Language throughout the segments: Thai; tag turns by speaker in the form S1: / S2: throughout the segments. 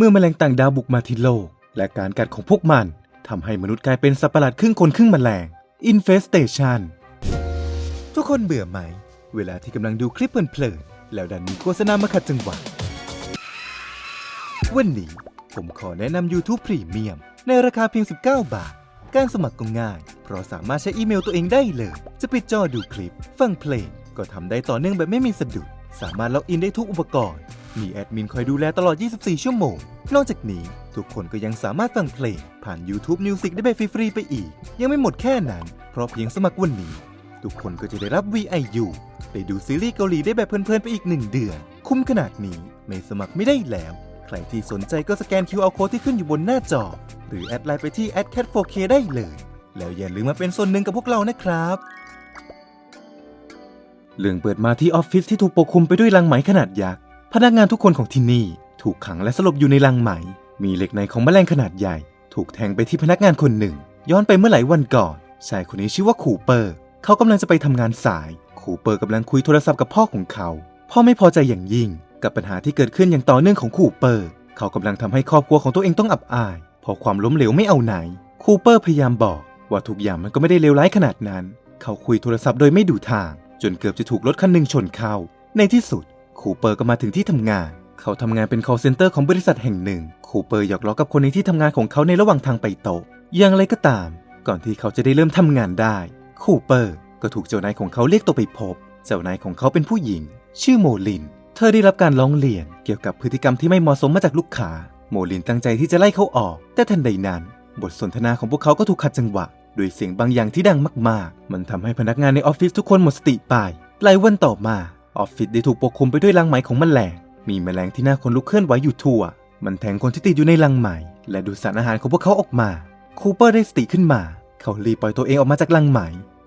S1: เมื่อแมลงต่างดาวบุกมาที่โลก และการกัดของพวกมันทำให้มนุษย์กลายเป็นสัตว์ประหลาดครึ่งคนครึ่งแมลง Infestation ทุกคนเบื่อไหม เวลาที่กำลังดูคลิปเพลินๆแล้วดันมีโฆษณามาขัดจังหวะวันนี้ผมขอแนะนำ YouTube Premium ในราคาเพียง 19 บาท การสมัครก็ง่าย เพราะสามารถใช้อีเมลตัวเองได้เลย จะปิดจอดูคลิป ฟังเพลง ก็ทำได้ต่อเนื่องแบบไม่มีสะดุด สามารถล็อกอินได้ทุกอุปกรณ์ มีแอดมินคอยดูแลตลอด 24 ชั่วโมง นอกจากนี้ ทุกคนก็ยังสามารถฟังเพลง ผ่าน YouTube Music ได้แบบฟรีๆไปอีก ยังไม่หมดแค่นั้น เพราะเพียงสมัครวันนี้ ทุกคนก็จะได้รับ VIU ได้ดูซีรีส์เกาหลีได้แบบเพลินๆไปอีกหนึ่งเดือน คุ้มขนาดนี้ไม่สมัครไม่ได้แล้ว ใครที่สนใจก็สแกน QR Code ที่ขึ้นอยู่บนหน้าจอ หรือแอดไลน์ไปที่ @cat4k ได้เลย แล้วอย่าลืมมาเป็นส่วนหนึ่งกับพวกเรานะครับเรื่องเปิดมาที่ออฟฟิศที่ถูกปกคลุมไปด้วยรังไหมขนาดยักษ์ พนักงานทุกคนของที่นี่ถูกขังและสลบอยู่ในรังไหม มีเหล็กในของแมลงขนาดใหญ่ ถูกแทงไปที่พนักงานคนหนึ่ง ย้อนไปเมื่อหลายวันก่อนชายคนนี้ชื่อว่าคูเปอร์ เขากำลังจะไปทำงานสาย คูเปอร์กำลังคุยโทรศัพท์กับพ่อของเขา พ่อไม่พอใจอย่างยิ่ง กับปัญหาที่เกิดขึ้นอย่างต่อเนื่องของคูเปอร์ เขากำลังทำให้ครอบครัวของตัวเองต้องอับอาย เพราะความล้มเหลวไม่เอาไหน คูเปอร์พยายามบอกว่าทุกอย่างมันก็ไม่ได้เลวร้ายขนาดนั้น เขาคุยโทรศัพท์โดยไม่ดูทาง จนเกือบจะถูกรถคันหนึ่งชนเข้า ในที่สุด คูเปอร์ก็มาถึงที่ทำงาน เขาทำงานเป็น call center ของบริษัทแห่งหนึ่ง คูเปอร์หยอกล้อกับคนในที่ทำงานของเขาในระหว่างทางไปโต๊ะอย่างไรก็ตาม ก่อนที่เขาจะได้เริ่มทำงานได้ คูเปอร์ก็ถูกเจ้านายของเขาเรียกตัวไปพบ เจ้านายของเขาเป็นผู้หญิง ชื่อโมลิน เธอได้รับการร้องเรียนเกี่ยวกับพฤติกรรมที่ไม่เหมาะสมมาจากลูกค้า โมลินตั้งใจที่จะไล่เขาออก แต่ทันใดนั้น บทสนทนาของพวกเขาก็ถูกขัดจังหวะด้วยเสียงบางอย่างที่ดังมากๆ มันทำให้พนักงานในออฟฟิศทุกคนหมดสติไป หลายวันต่อมา ออฟฟิศได้ถูกปกคลุมไปด้วยรังไหมของแมลง มีแมลงที่น่าขนลุกเคลื่อนไหวอยู่ทั่ว มันแทงคนที่ติดอยู่ในรังไหม และดูดสารอาหารของพวกเขาออกมา คูเปอร์ได้สติขึ้นมา เขารีบปล่อยตัวเองออกมาจากรังไหม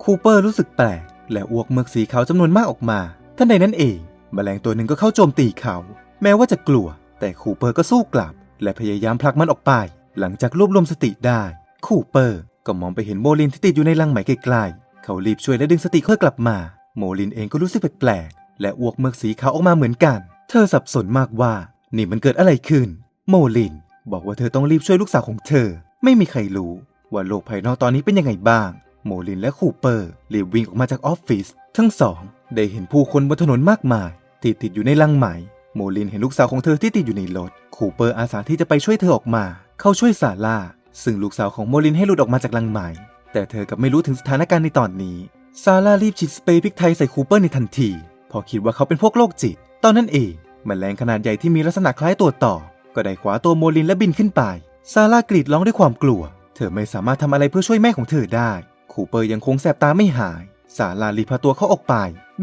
S1: คูเปอร์รู้สึกแปลก และอ้วกเมือกสีขาวจำนวนมากออกมาทันใดนั้นเองแมลงตัวหนึ่งก็เข้าโจมตีเขา แม้ว่าจะกลัว แต่คูเปอร์ก็สู้กลับ และพยายามผลักมันออกไป หลังจากรวบรวมสติได้ คูเปอร์ก็มองไปเห็นโมลินที่ติดอยู่ในรังไหมไกลๆ เขารีบช่วยและดึงสติค่อยกลับมา โมลินเองก็รู้สึกแปลก และอ้วกเมือกสีขาวออกมาเหมือนกัน เธอสับสนมากว่า นี่มันเกิดอะไรขึ้น โมลิน บอกว่าเธอต้องรีบช่วยลูกสาวของเธอ ไม่มีใครรู้ว่าโลกภายนอกตอนนี้เป็นยังไงบ้าง โมลินและคูเปอร์รีบวิ่งออกมาจากออฟฟิศทั้งสอง ได้เห็นผู้คนบนถนนมากมายที่ติดอยู่ในรังไหม โมลินเห็นลูกสาวของเธอที่ติดอยู่ในรถคูเปอร์อาสาที่จะไปช่วยเธอออกมา เขาช่วยซาร่าซึ่งลูกสาวของโมลินให้หลุดออกมาจากรังไหม แต่เธอกับไม่รู้ถึงสถานการณ์ในตอนนี้ซาร่ารีบฉีดสเปรย์พริกไทยใส่คูเปอร์ในทันที พอคิดว่าเขาเป็นพวกโรคจิต ตอนนั้นเองมแมลงขนาดใหญ่ที่มีลักษณะคล้ายตัวต่อ ก็ได้ขวาตัวโมลินและบินขึ้นไปซาร่ากรีดร้องด้วยความกลัว เธอไม่สามารถทำอะไรเพื่อช่วยแม่ของเธอได้ คูเปอร์ยังคงแสบตาไม่หายซาร่ารีพาตัวเขาออกไป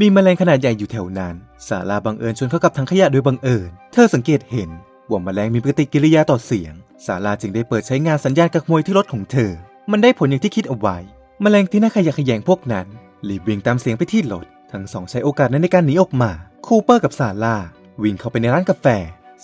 S1: มีแมลงขนาดใหญ่อยู่แถวนั้นซาร่าบังเอิญชนเข้ากับถังขยะโดยบังเอิญ เธอสังเกตเห็นว่าแมลงมีปฏิกิริยาต่อเสียงซาร่าจึงได้เปิดใช้งานสัญญาณกักมวยที่รถของเธอ มันได้ผลอย่างที่คิดเอาไว้ แมลงที่น่าขยะแขยงพวกนั้นรีบวิ่งตามเสียงไปที่รถ ทั้งสองใช้โอกาสนั้นในการหนีออกมา คูเปอร์กับซาร่าวิ่งเข้าไปในร้านกาแฟ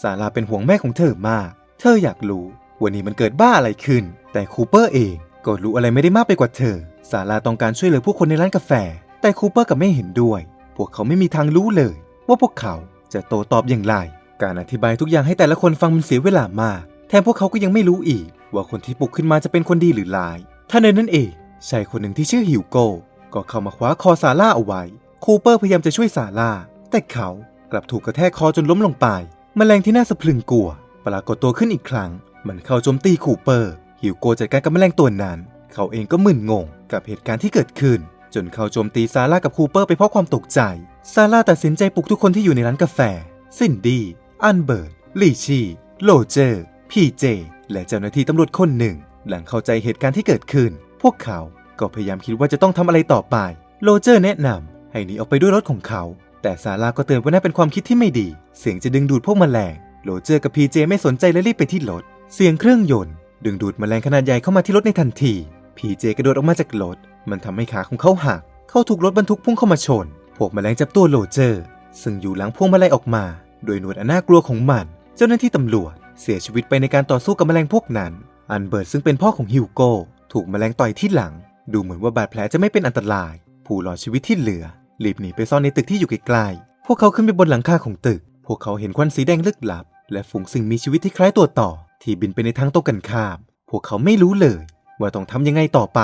S1: ซาร่าเป็นห่วงแม่ของเธอมาก เธออยากรู้วันนี้มันเกิดบ้าอะไรขึ้น แต่คูเปอร์เองก็รู้อะไรไม่ได้มากไปกว่าเธอ ซาร่าต้องการช่วยเหลือผู้คนในร้านกาแฟ แต่คูเปอร์กับไม่เห็นด้วย พวกเขาไม่มีทางรู้เลย ว่าพวกเขาจะโตตอบอย่างไร การอธิบายทุกอย่างให้แต่ละคนฟังมันเสียเวลามาก แถมพวกเขาก็ยังไม่รู้อีก ว่าคนที่ปลุกขึ้นมาจะเป็นคนดีหรือร้ายท่านในนั้นเองชายคนหนึ่งที่ชื่อฮิวโก้ก็เข้ามาคว้าคอซาร่าเอาไว้ คูเปอร์พยายามจะช่วยซาร่า แต่เขากลับถูกกระแทกคอจนล้มลงไปแมลงที่น่าสะพรึงกลัว ปรากฏตัวขึ้นอีกครั้ง มันเข้าโจมตีคูเปอร์ ฮิวโกจัดการกับแมลงตัวนั้น เขาเองก็มึนงงกับเหตุการณ์ที่เกิดขึ้น จนเขาโจมตีซาร่ากับคูเปอร์ไปเพราะความตกใจ ซาร่าตัดสินใจปลุกทุกคนที่อยู่ในร้านกาแฟ ซินดี้ อันเบิร์ต ลีชีโลเจอร์ พีเจ และเจ้าหน้าที่ตำรวจคนหนึ่ง หลังเข้าใจเหตุการณ์ที่เกิดขึ้น พวกเขาก็พยายามคิดว่าจะต้องทำอะไรต่อไป โลเจอร์แนะนำ ให้หนีออกไปด้วยรถของเขา แต่ซาร่าก็เตือนว่านั่นเป็นความคิดที่ไม่ดี เสียงจะดึงดูดพวกแมลงโลเจอร์กับพีเจไม่สนใจและรีบไปที่รถ เสียงเครื่องยนต์ ดึงดูดแมลงขนาดใหญ่เข้ามาที่รถในทันทีพีเจกระโดดออกมาจากรถ มันทำให้ขาของเขาหัก เขาถูกรถบรรทุกพุ่งเข้ามาชน พวกแมลงจับตัวโลเจอร์ ซึ่งอยู่หลังพวงมาลัยออกมา โดยหนวดอันน่ากลัวของมัน เจ้าหน้าที่ตำรวจ เสียชีวิตไปในการต่อสู้กับแมลงพวกนั้น อันเบิร์ตซึ่งเป็นพ่อของฮิวโก้ถูกแมลงต่อยที่หลัง ดูเหมือนว่าบาดแผลจะไม่เป็นอันตราย ผู้รอดชีวิตที่เหลือ รีบหนีไปซ่อนในตึกที่อยู่ไกลๆ พวกเขาขึ้นไปบนหลังคาของตึก พวกเขาเห็นควันสีแดงลึกลับ และฝูงสิ่งมีชีวิตที่คล้ายตัวต่อ ที่บินไปในทางตรงกันข้าม พวกเขาไม่รู้เลย ว่าต้องทำยังไงต่อไป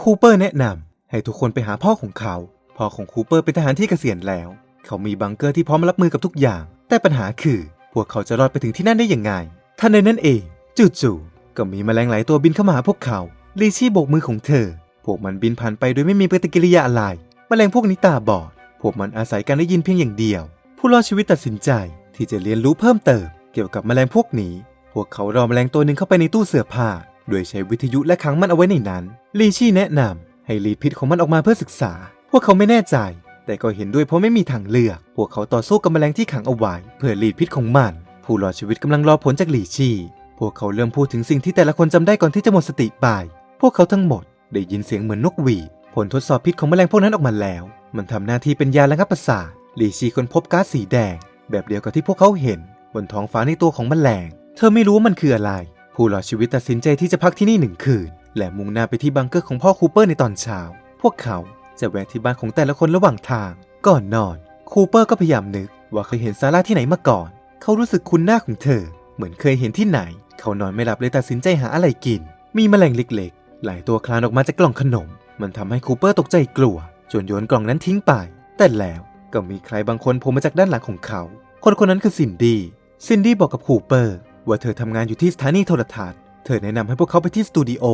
S1: คูเปอร์แนะนำให้ทุกคนไปหาพ่อของเขา พ่อของคูเปอร์เป็นทหารที่เกษียณแล้ว เขามีบังเกอร์ที่พร้อมรับมือกับทุกอย่าง แต่ปัญหาคือ พวกเขาจะรอดไปถึงที่นั่นได้อยังไงทันใดนั้นเองจู่ๆก็มีแมลงหลายตัวบินเข้ามาหาพวกเขาลีชี่โบกมือของเธอ พวกมันบินผ่านไปโดยไม่มีปฏิกิริยาอะไร แมลงพวกนี้ตาบอด พวกมันอาศัยการได้ยินเพียงอย่างเดียว ผู้รอดชีวิตตัดสินใจที่จะเรียนรู้เพิ่มเติม เกี่ยวกับแมลงพวกนี้ พวกเขารอแมลงตัวหนึ่งเข้าไปในตู้เสื้อผ้า โดยใช้วิทยุและขังมันเอาไว้ในนั้น ลีชี่แนะนำให้รีดพิษของมันออกมาเพื่อศึกษา พวกเขาไม่แน่ใจ แต่ก็เห็นด้วยเพราะไม่มีทางเลือก พวกเขาต่อสู้กับแมลงที่ขังเอาไว้เพื่อรีดพิษของมัน ผู้รอดชีวิตกำลังรอผลจากลีชี่ พวกเขาเริ่มพูดถึงสิ่งที่แต่ละคนจำได้ก่อนที่จะหมดสติไป พวกเขาทั้งหมดได้ยินเสียงเหมือนนกหวีด ผลทดสอบพิษของแมลงพวกนั้นออกมาแล้ว มันทำหน้าที่เป็นยาระงับประสาทลีชีค้นพบก๊าซสีแดง แบบเดียวกับที่พวกเขาเห็น บนท้องฟ้าในตัวของแมลง เธอไม่รู้ว่ามันคืออะไร ผู้รอดชีวิตตัดสินใจที่จะพักที่นี่หนึ่งคืน และมุ่งหน้าไปที่บังเกอร์ของพ่อคูเปอร์ในตอนเช้า พวกเขาจะแวะที่บ้านของแต่ละคนระหว่างทาง ก่อนนอน คูเปอร์ก็พยายามนึกว่าเคยเห็นซาร่าที่ไหนมาก่อน เขารู้สึกคุ้นหน้าของเธอ เหมือนเคยเห็นที่ไหน เขานอนไม่หลับเลยตัดสินใจหาอะไรกิน มีแมลงเล็กๆ หลายตัวคลานออกมาจากกล่องขนม มันทำให้คูเปอร์ตกใจกลัวจนโยนกล่องนั้นทิ้งไป แต่แล้วก็มีใครบางคนโผล่มาจากด้านหลังของเขา คนคนนั้นคือซินดี้ซินดี้บอกกับคูเปอร์ว่าเธอทำงานอยู่ที่สถานีโทรทัศน์ เธอแนะนำให้พวกเขาไปที่สตูดิโอ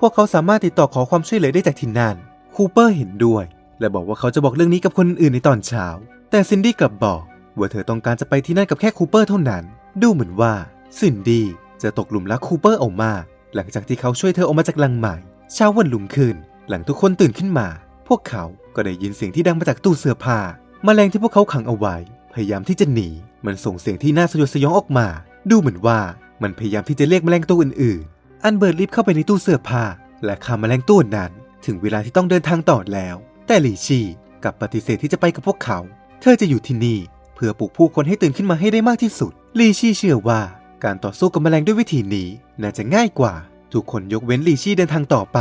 S1: พวกเขาสามารถติดต่อขอความช่วยเหลือได้จากที่นั่น คูเปอร์เห็นด้วย และบอกว่าเขาจะบอกเรื่องนี้กับคนอื่นในตอนเช้า แต่ซินดี้กลับบอกว่าเธอต้องการจะไปที่นั่นกับแค่คูเปอร์เท่านั้น ดูเหมือนว่าซินดี้จะตกหลุมรักคูเปอร์เอามาก หลังจากที่เขาช่วยเธอออกมาจากลังใหม่ เช้าวันรุ่งขึ้น หลังทุกคนตื่นขึ้นมา พวกเขาก็ได้ยินเสียงที่ดังมาจากตู้เสื้อผ้าแมลงที่พวกเขาขังเอาไว้ พยายามที่จะหนี มันส่งเสียงที่น่าสยดสยองออกมา ดูเหมือนว่ามันพยายามที่จะเรียกแมลงตัวอื่นๆ อันเบิร์ดรีบเข้าไปในตู้เสื้อผ้า และฆ่าแมลงตัวนั้น ถึงเวลาที่ต้องเดินทางต่อแล้ว แต่หลี่ชีกลับปฏิเสธที่จะไปกับพวกเขา เธอจะอยู่ที่นี่ เพื่อปลุกผู้คนให้ตื่นขึ้นมาให้ได้มากที่สุดลีชีเชื่อว่า การต่อสู้กับแมลงด้วยวิธีนี้ น่าจะง่ายกว่า ทุกคนยกเว้นลีชีเดินทางต่อไป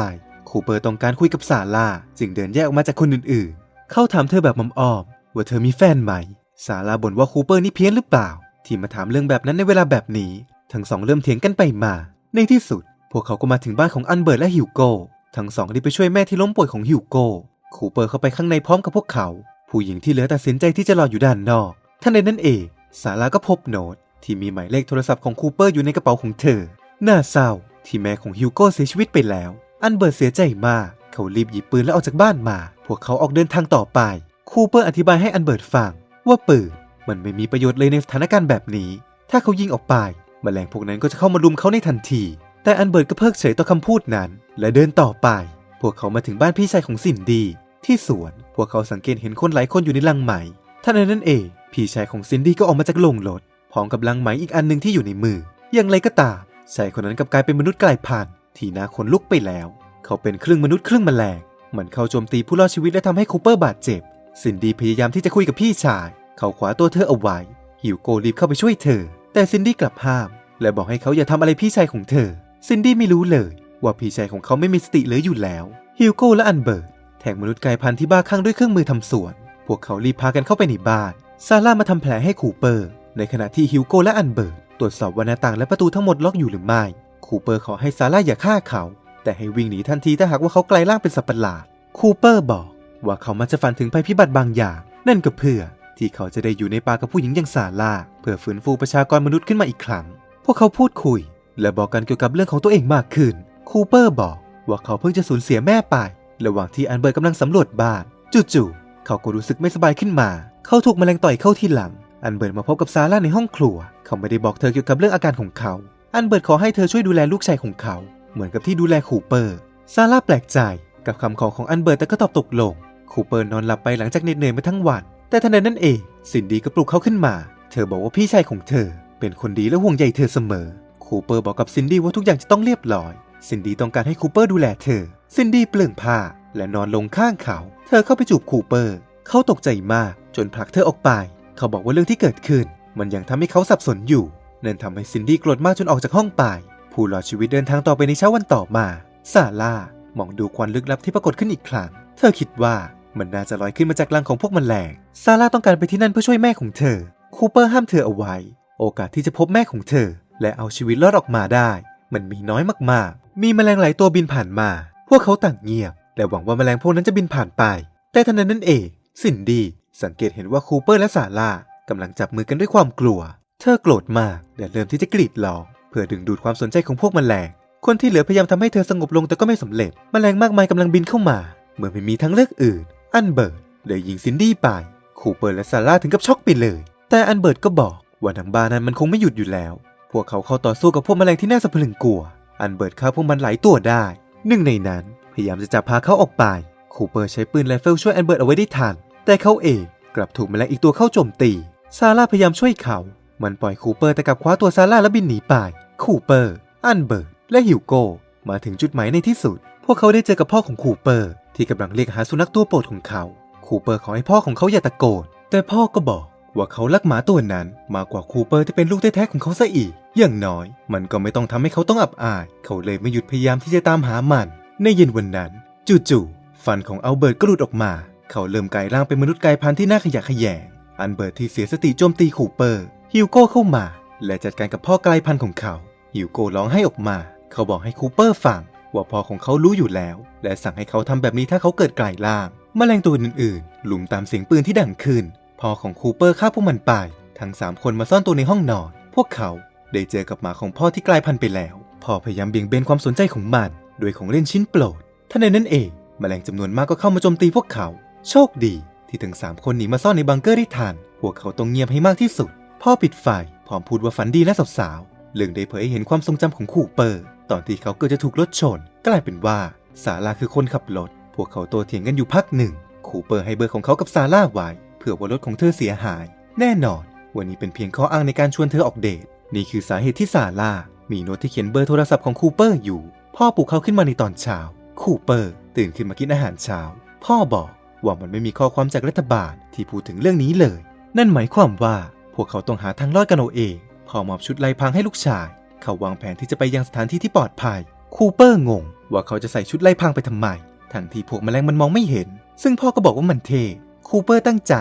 S1: คูเปอร์ต้องการคุยกับซาร่าจึงเดินแยกออกมาจากคนอื่นๆ เข้าถามเธอแบบมอมๆว่าเธอมีแฟนไหมซาร่าบ่นว่าคูเปอร์นี่เพี้ยนหรือเปล่า ที่มาถามเรื่องแบบนั้นในเวลาแบบนี้ ทั้งสองเริ่มเถียงกันไปมา ในที่สุด พวกเขาก็มาถึงบ้านของอันเบิร์ตและฮิวโก้ทั้งสองรีบไปช่วยแม่ที่ล้มป่วยของฮิวโก้คูเปอร์เข้าไปข้างในพร้อมกับพวกเขา ผู้หญิงที่เหลือตัดสินใจที่จะรออยู่ด้านนอกท่านใดนั้นเองซาร่าก็พบโน้ตที่มีหมายเลขโทรศัพท์ของคูเปอร์อยู่ในกระเป๋าของเธอน่าเศร้าที่แม่ของฮิวโก้เสียชีวิตไปแล้ว อันเบิร์ตเสียใจมาก เขารีบหยิบปืนแล้วออกจากบ้านมา พวกเขาออกเดินทางต่อไป คูเปอร์อธิบายให้อันเบิร์ตฟัง ว่าปืนมันไม่มีประโยชน์เลยในสถานการณ์แบบนี้ ถ้าเขายิงออกไปแมลงพวกนั้นก็จะเข้ามารุมเขาในทันที แต่อันเบิร์ตก็เพิกเฉยต่อคำพูดนั้น และเดินต่อไป พวกเขามาถึงบ้านพี่ชายของสินดี ที่สวน พวกเขาสังเกตเห็นคนหลายคนอยู่ในลังไหมท่านนั้นเอง พี่ชายของซินดี้ก็ออกมาจากโรงรถพร้อมกับลังไหมอีกอันหนึ่งที่อยู่ในมือ อย่างไรก็ตามชายคนนั้นกลับกลายเป็นมนุษย์กลายพันธุ์ ที่น่าขนลุกไปแล้ว เขาเป็นครึ่งมนุษย์ครึ่งแมลง มันเข้าโจมตีผู้รอดชีวิตและทำให้คูเปอร์บาดเจ็บ ซินดี้พยายามที่จะคุยกับพี่ชาย เขาขวาตัวเธอเอาไว้ ฮิวโกรีบเข้าไปช่วยเธอ แต่ซินดี้กลับห้าม และบอกให้เขาอย่าทำอะไรพี่ชายของเธอ ซินดี้ไม่รู้เลย ว่าพี่ชายของเขาไม่มีสติเหลืออยู่แล้ว ฮิวโกและอันเบิร์ตแทงมนุษย์กายพันธุ์ที่บ้าคลั่งด้วยเครื่องมือทำสวน พวกเขารีบพากันเข้าไปในบ้าน ซาร่ามาทำแผลให้คูเปอร์ ในขณะที่ฮิวโกและอันเบิร์ตตรวจสอบว่าหน้าต่างและประตูทั้งหมดล็อกอยู่หรือไม่ คูเปอร์ขอให้ซาร่าอย่าฆ่าเขา แต่ให้วิ่งหนีทันทีถ้าหากว่าเขากลายร่างเป็นสัตว์ประหลาด คูเปอร์บอก ว่าเขามักจะฝันถึงภัยพิบัติบางอย่าง นั่นก็เพื่อ ที่เขาจะได้อยู่ในป่ากับผู้หญิงอย่างซาร่าเพื่อฟื้นฟูประชากรมนุษย์ขึ้นมาอีกครั้ง พวกเขาพูดคุย และบอกกันเกี่ยวกับเรื่องของตัวเองมากขึ้น คูเปอร์บอก ว่าเขาเพิ่งจะสูญเสียแม่ไประหว่างที่อันเบิร์ตกำลังสำรวจบ้านจู่ๆเขาก็รู้สึกไม่สบายขึ้นมา เขาถูกแมลงต่อยเข้าที่หลัง อันเบิร์ตมาพบกับซาร่าในห้องครัว เขาไม่ได้บอกเธอเกี่ยวกับเรื่องอาการของเขา อันเบิร์ตขอให้เธอช่วยดูแลลูกชายของเขา เหมือนกับที่ดูแลคูเปอร์ ซาร่าแปลกใจกับคำขอของอันเบิร์ตแต่ก็ตอบตกลง คูเปอร์นอนหลับไปหลังจากเหน็ดเหนื่อยมาทั้งวัน แต่ทันใดนั้นเองสินดีก็ปลุกเขาขึ้นมา เธอบอกว่าพี่ชายของเธอ เป็นคนดีและห่วงใยเธอเสมอ คูเปอร์บอกกับซินดี้ว่าทุกอย่างจะต้องเรียบร้อย ซินดี้ต้องการให้คูเปอร์ดูแลเธอ ซินดี้เปลื้องผ้าและนอนลงข้างเขา เธอเข้าไปจูบคูเปอร์ เขาตกใจมากจนผลักเธอออกไป เขาบอกว่าเรื่องที่เกิดขึ้น มันยังทำให้เขาสับสนอยู่ นั่นทำให้ซินดี้โกรธมากจนออกจากห้องไป ผู้รอดชีวิตเดินทางต่อไปในเช้าวันต่อมา ซาร่ามองดูควันลึกลับที่ปรากฏขึ้นอีกครั้ง เธอคิดว่ามันน่าจะลอยขึ้นมาจากรังของพวกแมลง ซาร่าต้องการไปที่นั่นเพื่อช่วยแม่ของเธอ คูเปอร์ห้ามเธอเอาไว้ โอกาสที่จะพบแม่ของเธอ และเอาชีวิตรอดออกมาได้ มันมีน้อยมากๆ มีแมลงหลายตัวบินผ่านมา พวกเขาต่างเงียบ และหวังว่าแมลงพวกนั้นจะบินผ่านไป แต่ทันใดนั้นเอง สินดี สังเกตเห็นว่าคูเปอร์และซาร่ากำลังจับมือกันด้วยความกลัว เธอโกรธมากและเริ่มที่จะกรีดร้องเพื่อดึงดูดความสนใจของพวกแมลง คนที่เหลือพยายามทำให้เธอสงบลงแต่ก็ไม่สำเร็จแมลงมากมายกำลังบินเข้ามา เมื่อไม่มีทางเลือกอื่น อันเบิร์ตเลยยิงซินดี้ไปคูเปอร์และซาร่าถึงกับช็อกไปเลย แต่อันเบิร์ตก็บอกว่าดังบ้านนั้นมันคงไม่หยุดอยู่แล้ว พวกเขาเข้าต่อสู้กับพวกแมลงที่น่าสะพรึงกลัว อันเบิร์ตฆ่าพวกมันหลายตัวได้ หนึ่งในนั้นพยายามจะจับพาเขาออกไปคูเปอร์ใช้ปืนไรเฟิลช่วยอันเบิร์ตเอาไว้ได้ทัน แต่เขาเองกลับถูกแมลงอีกตัวเข้าโจมตี ซาร่าพยายามช่วยเขา มันปล่อยคูเปอร์แต่กับคว้าตัวซาร่าและบินหนีไป คูเปอร์ อันเบิร์ต และฮิวโก มาถึงจุดหมายในที่สุด พวกเขาได้เจอกับพ่อของคูเปอร์ ที่กำลังเรียกหาสุนัขตัวโปรดของเขา คูเปอร์ขอให้พ่อของเขาอย่าตะโกน แต่พ่อก็บอกว่าเขารักหมาตัวนั้นมากกว่าคูเปอร์ที่เป็นลูกแท้ๆของเขาซะอีก อย่างน้อย มันก็ไม่ต้องทำให้เขาต้องอับอาย เขาเลยไม่หยุดพยายามที่จะตามหามัน ในเย็นวันนั้น จู่ๆฟันของอัลเบิร์ตก็หลุดออกมา เขาเริ่มกลายร่างเป็นมนุษย์กลายพันธุ์ที่น่าขยะแขยง อันเบิร์ตที่เสียสติโจมตีคูเปอร์ ฮิวโก้เข้ามา และจัดการกับพ่อกลายพันธุ์ของเขา ฮิวโก้ร้องไห้ออกมา เขาบอกให้คูเปอร์ฟังว่าพ่อของเขารู้อยู่แล้ว และสั่งให้เขาทำแบบนี้ถ้าเขาเกิดกลายร่างแมลงตัวอื่นๆ หลุมตามเสียงปืนที่ดังขึ้นพ่อของคูเปอร์ฆ่าพวกมันไป ทั้งสามคนมาซ่อนตัวในห้องนอน พวกเขาได้เจอกับหมาของพ่อที่กลายพันธุ์ไปแล้วพ่อพยายามเบี่ยงเบนความสนใจของมันด้วยของเล่นชิ้นโปรดท่านในนั้นเองแมลงจำนวนมากก็เข้ามาโจมตีพวกเขา โชคดี ที่ทั้งสามคนหนีมาซ่อนในบังเกอร์ได้ทัน พวกเขาต้องเงียบให้มากที่สุด พ่อปิดไฟพร้อมพูดว่าฝันดีนะสาวๆเรื่องได้เผยให้เห็นความทรงจำของคูเปอร์ ตอนที่เขาเกิดจะถูกรถชน กลายเป็นว่าซาร่าคือคนขับรถ พวกเขาโตเถียงกันอยู่พักหนึ่ง คูเปอร์ให้เบอร์ของเขากับซาร่าไว้เผื่อว่ารถของเธอเสียหาย แน่นอน วันนี้เป็นเพียงข้ออ้างในการชวนเธอออกเดท นี่คือสาเหตุที่ซาร่า มีโน้ตที่เขียนเบอร์โทรศัพท์ของคูเปอร์อยู่ พ่อปลุกเขาขึ้นมาในตอนเช้า คูเปอร์ ตื่นขึ้นมากินอาหารเช้า พ่อบอกว่ามันไม่มีข้อความจากรัฐบาลที่พูดถึงเรื่องนี้เลย นั่นหมายความว่า วกเขาต้องหาทางรอดกันเอาเองพ่อมอบชุดไล่พังให้ลูกชาย เขาวางแผนที่จะไปยังสถานที่ที่ปลอดภัย คูเปอร์งง ว่าเขาจะใส่ชุดไล่พังไปทำไม ทั้งที่พวกแมลงมันมองไม่เห็น ซึ่งพ่อก็บอกว่ามันเท่คูเปอร์ตั้งใจ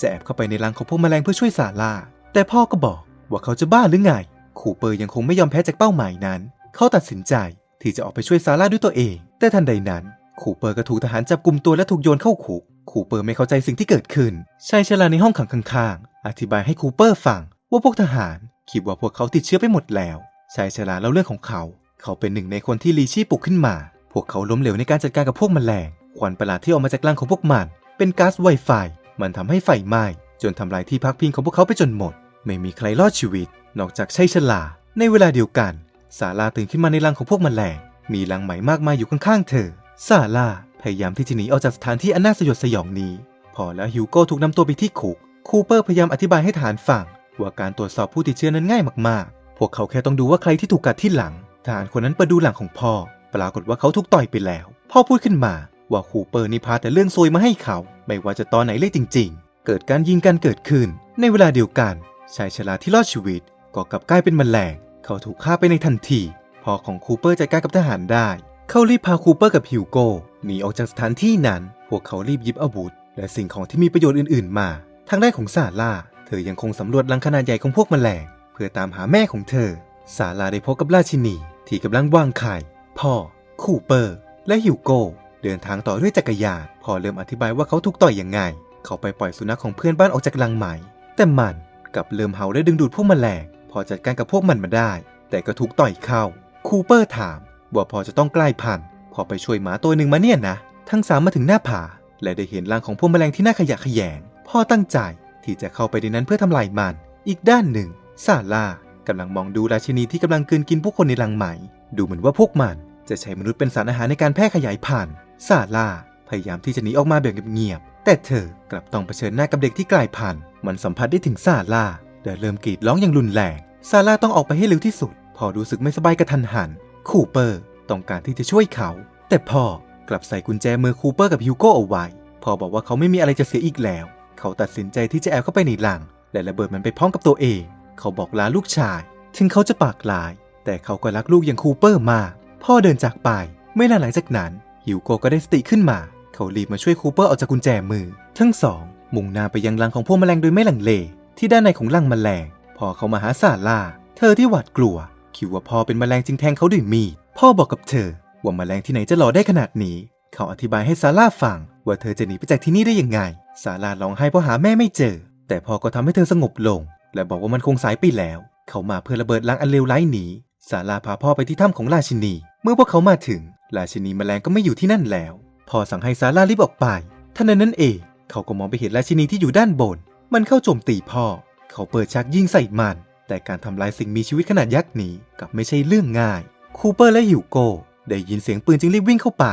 S1: จะแอบเข้าไปในรังของพวกแมลงเพื่อช่วยซาร่าแต่พ่อก็บอกว่าเขาจะบ้าหรือไง คูเปอร์ยังคงไม่ยอมแพ้จากเป้าหมายนั้น เขาตัดสินใจที่จะออกไปช่วยซาร่าด้วยตัวเอง แต่ทันใดนั้น คูเปอร์ก็ถูกทหารจับกลุ่มตัวและถูกโยนเข้าคุก คูเปอร์ไม่เข้าใจสิ่งที่เกิดขึ้นชายชราในห้องขังข้างๆ อธิบายให้คูเปอร์ฟังว่าพวกทหารคิดว่าพวกเขาติดเชื้อไปหมดแล้วชายชราเล่าเรื่องของเขา เขาเป็นหนึ่งในคนที่ลีชี่ปลุกขึ้นมา พวกเขาล้มเหลวในการจัดการกับพวกแมลงควันประหลาดที่ออกมาจากรังของพวกมัน เป็นก๊าซไวไฟ มันทำให้ไฟไหม้จนทำลายที่พักพิงของพวกเขาไปจนหมด ไม่มีใครรอดชีวิต นอกจากชายชราในเวลาเดียวกันซาร่าตื่นขึ้นมาในรังของพวกแมลง มีรังไหมมากมายอยู่ข้างๆเธอซาร่าพยายามที่จะหนีออกจากสถานที่อันน่าสยดสยองนี้ พอแล้วฮิวโก้ถูกนำตัวไปที่คุก คูเปอร์พยายามอธิบายให้ทหารฟังว่าการตรวจสอบผู้ติดเชื้อนั้นง่ายมากๆ พวกเขาแค่ต้องดูว่าใครที่ถูกกัดที่หลังทหารคนนั้นเปิดดูหลังของพ่อ ปรากฏว่าเขาถูกต่อยไปแล้ว พ่อพูดขึ้นมาว่าคูเปอร์นี่พาแต่เรื่องซวยมาให้เขา ไม่ว่าจะตอนไหนเลยจริง ๆ เกิดการยิงกันเกิดขึ้น ในเวลาเดียวกันชายชราที่รอดชีวิต ก็กลับกลายเป็นแมลง เขาถูกฆ่าไปในทันทีพ่อของคูเปอร์จัดการกับทหารได้ เขารีบพาคูเปอร์กับฮิวโก้หนีออกจากสถานที่นั้น พวกเขารีบยิบอาวุธ และสิ่งของที่มีประโยชน์อื่น ๆ มา ทางด้านของซาร่า เธอยังคงสำรวจรังขนาดใหญ่ของพวกแมลง เพื่อตามหาแม่ของเธอ ซาร่าได้พบกับราชินี ที่กำลังวางไข่ พ่อ คูเปอร์ และฮิวโก้ เดินทางต่อด้วยจักรยานพอเริ่มอธิบายว่าเขาถูกต่อยอยังไง เขาไปปล่อยสุนัขของเพื่อนบ้านออกจากรังไหมแต่มันกลับเริ่มเห่าและดึงดูดพวกแมลง พอจัดการกับพวกมันมาได้ แต่ก็ถูกต่อยเข้า คูเปอร์ถามว่าพอจะต้องใกล้พันธุ์พอไปช่วยหมาตัวหนึ่งมาเนี่ยนะ ทั้งสามมาถึงหน้าผา และได้เห็นรังของพวกแมลงที่น่าขยะแขยง พ่อตั้งใจที่จะเข้าไปในนั้นเพื่อทำลายมัน อีกด้านหนึ่งซาร่ากำลังมองดูราชินีที่กำลังกลืนกินผู้คนในรังไหม ดูเหมือนว่าพวกมันจะใช้มนุษย์เป็นสารอาหารในการแพร่ขยายพันธุ์ซาร่าพยายามที่จะหนีออกมาแบบเงียบๆแต่เธอกลับต้องเผชิญหน้ากับเด็กที่กลายพันธุ์มันสัมผัสได้ถึงซาร่าและเริ่มกรีดร้องอย่างรุนแรงซาร่าต้องออกไปให้เร็วที่สุด พอรู้สึกไม่สบายกระทันหัน คูเปอร์ต้องการที่จะช่วยเขา แต่พ่อกลับใส่กุญแจมือคูเปอร์กับฮิวโก้เอาไว้พ่อบอกว่าเขาไม่มีอะไรจะเสียอีกแล้ว เขาตัดสินใจที่จะแอบเข้าไปในหลัง และระเบิดมันไปพร้อมกับตัวเอง เขาบอกลาลูกชาย ถึงเขาจะปากลาย แต่เขาก็รักลูกอย่างคูเปอร์มาก พ่อเดินจากไป ไม่นานหลังจากนั้น ฮิวโก้ก็ได้สติขึ้นมา เขารีบมาช่วยคูเปอร์ออกจากกุญแจมือ ทั้งสองมุ่งหน้าไปยังรังของพวกแมลงโดยไม่หลังเล ที่ด้านในของรังแมลง พอเขามาหาซาร่า เธอที่หวาดกลัว คิดว่าพ่อเป็นแมลงจึงแทงเขาด้วยมีด พ่อบอกกับเธอ ว่าแมลงที่ไหนจะหล่อได้ขนาดนี้ เขาอธิบายให้ซาร่าฟังว่าเธอจะหนีไปจากที่นี่ได้ยังไง ซาร่าร้องไห้เพราะหาแม่ไม่เจอ แต่พ่อก็ทำให้เธอสงบลง และบอกว่ามันคงสายไปแล้ว เขามาเพื่อระเบิดล้างอันเลวร้ายหนีซาร่าพาพ่อไปที่ถ้ำของราชินี เมื่อพวกเขามาถึง ราชินีแมลงก็ไม่อยู่ที่นั่นแล้วพ่อสั่งให้ซาร่ารีบออกไปท่านนั้นเองเขาก็มองไปเห็นราชินีที่อยู่ด้านบน มันเข้าโจมตีพ่อ เขาเปิดฉากยิงใส่มัน แต่การทำลายสิ่งมีชีวิตขนาดยักษ์นี้กลับไม่ใช่เรื่องง่าย คูเปอร์และฮิวโก้ได้ยินเสียงปืนจึงรีบวิ่งเข้าไป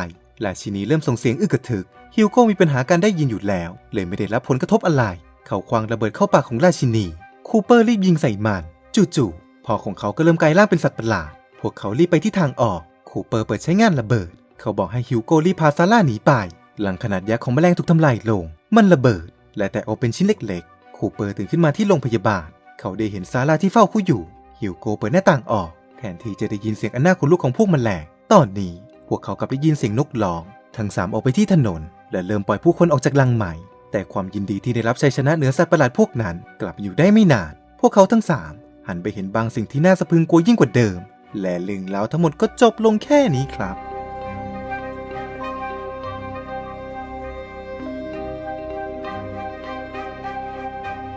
S1: ราชินีเริ่มส่งเสียงอึกกระทึก ฮิวโก้มีปัญหาการได้ยินอยู่แล้ว เลยไม่ได้รับผลกระทบอะไร เขาควางระเบิดเข้าปากของราชินี คูเปอร์รีบยิงใส่มันจู่ๆพ่อของเขาก็เริ่มกลายร่างเป็นสัตว์ประหลาด พวกเขารีบไปที่ทางออก คูเปอร์เปิดใช้งานระเบิด เขาบอกให้ฮิวโก้รีบพาซาร่าหนีไป หลังขนาดยักษ์ของแมลงถูกทำลายลง มันระเบิด และแตกออกเป็นชิ้นเล็กๆ คูเปอร์ตื่นขึ้นมาที่โรงพยาบาล เขาได้เห็นซาร่าที่เฝ้าเขาอยู่ ฮิวโก้เปิดหน้าต่างออก แทนที่จะได้ยินเสียงอันน่าขนลุกของพวกแมลง ตอนนี้ วกเขากลับได้ยินเสียงนกหลอง ทั้งสามออกไปที่ถนน และเริ่มปล่อยผู้คนออกจากลังใหม่ แต่ความยินดีที่ได้รับชัยชนะเหนือสัตว์ประหลาดพวกนั้นกลับอยู่ได้ไม่นาน พวกเขาทั้งสามหันไปเห็นบางสิ่งที่น่าสะพรึงกลัวยิ่งกว่าเดิม และเรื่องราวทั้งหมดก็จบลงแค่นี้ครับ